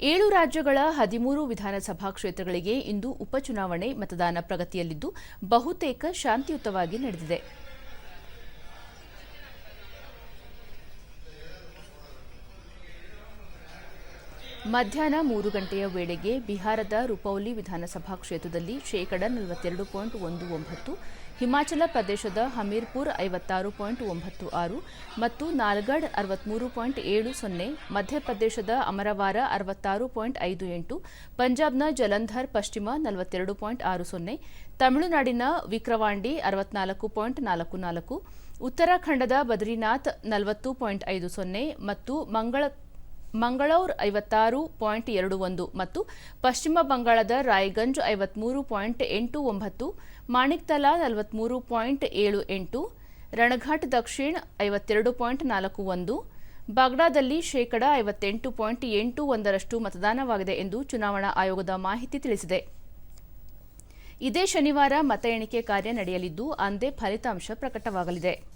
ಏಳು ರಾಜ್ಯಗಳ ಹದಿಮೂರು ವಿಧಾನಸಭಾ ಕ್ಷೇತ್ರಗಳಿಗೆ ಇಂದು ಉಪಚುನಾವಣೆ ಮತದಾನ ಪ್ರಗತಿಯಲ್ಲಿದ್ದು ಬಹುತೇಕ ಶಾಂತಿಯುತವಾಗಿ ನಡೆದಿದೆ. ಮಧ್ಯಾಹ್ನ ಮೂರು ಗಂಟೆಯ ವೇಳೆಗೆ ಬಿಹಾರದ ರುಪೌಲಿ ವಿಧಾನಸಭಾ ಕ್ಷೇತ್ರದಲ್ಲಿ ಶೇಕಡ ನಲವತ್ತೆರಡು ಪಾಯಿಂಟ್ ಒಂದು ಒಂಬತ್ತು, ಹಿಮಾಚಲ ಪ್ರದೇಶದ ಹಮೀರ್ಪುರ್ ಐವತ್ತಾರು ಪಾಯಿಂಟ್ ಒಂಬತ್ತು ಆರು ಮತ್ತು ನಾಲ್ಗಢ್ ಅರವತ್ತ್ಮೂರು ಪಾಯಿಂಟ್ ಏಳು ಸೊನ್ನೆ, ಮಧ್ಯಪ್ರದೇಶದ ಅಮರವಾರ ಅರವತ್ತಾರು ಪಾಯಿಂಟ್ ಐದು ಎಂಟು, ಪಂಜಾಬ್ನ ಜಲಂಧರ್ ಪಶ್ಚಿಮ ನಲವತ್ತೆರಡು ಪಾಯಿಂಟ್ ಆರು ಸೊನ್ನೆ, ತಮಿಳುನಾಡಿನ ವಿಕ್ರವಾಂಡಿ ಅರವತ್ನಾಲ್ಕು ಪಾಯಿಂಟ್ ನಾಲ್ಕು ನಾಲ್ಕು, ಉತ್ತರಾಖಂಡದ ಬದ್ರಿನಾಥ್ ನಲವತ್ತು ಪಾಯಿಂಟ್ ಐದು ಸೊನ್ನೆ ಮತ್ತು ಮಂಗಳ ಮಂಗಳೌರ್ ಐವತ್ತಾರು ಪಾಯಿಂಟ್ ಎರಡು ಒಂದು ಮತ್ತು ಪಶ್ಚಿಮ ಬಂಗಾಳದ ರಾಯ್ಗಂಜ್ ಐವತ್ಮೂರು ಪಾಯಿಂಟ್ ಎಂಟು ಒಂಬತ್ತು, ಮಾಣಿಕ್ತಲಾ ನಲವತ್ತ್ಮೂರು ಪಾಯಿಂಟ್ ಏಳು ಎಂಟು, ರಣಘಾಟ್ ದಕ್ಷಿಣ ಐವತ್ತೆರಡು ಪಾಯಿಂಟ್ ನಾಲ್ಕು ಒಂದು, ಬಾಗ್ಡಾದಲ್ಲಿ ಶೇಕಡ ಐವತ್ತೆಂಟು ಪಾಯಿಂಟ್ ಎಂಟು ಒಂದರಷ್ಟು ಮತದಾನವಾಗಿದೆ ಎಂದು ಚುನಾವಣಾ ಆಯೋಗದ ಮಾಹಿತಿ ತಿಳಿಸಿದೆ. ಇದೇ ಶನಿವಾರ ಮತ ಎಣಿಕೆ ಕಾರ್ಯ ನಡೆಯಲಿದ್ದು, ಅಂದೇ ಫಲಿತಾಂಶ ಪ್ರಕಟವಾಗಲಿದೆ.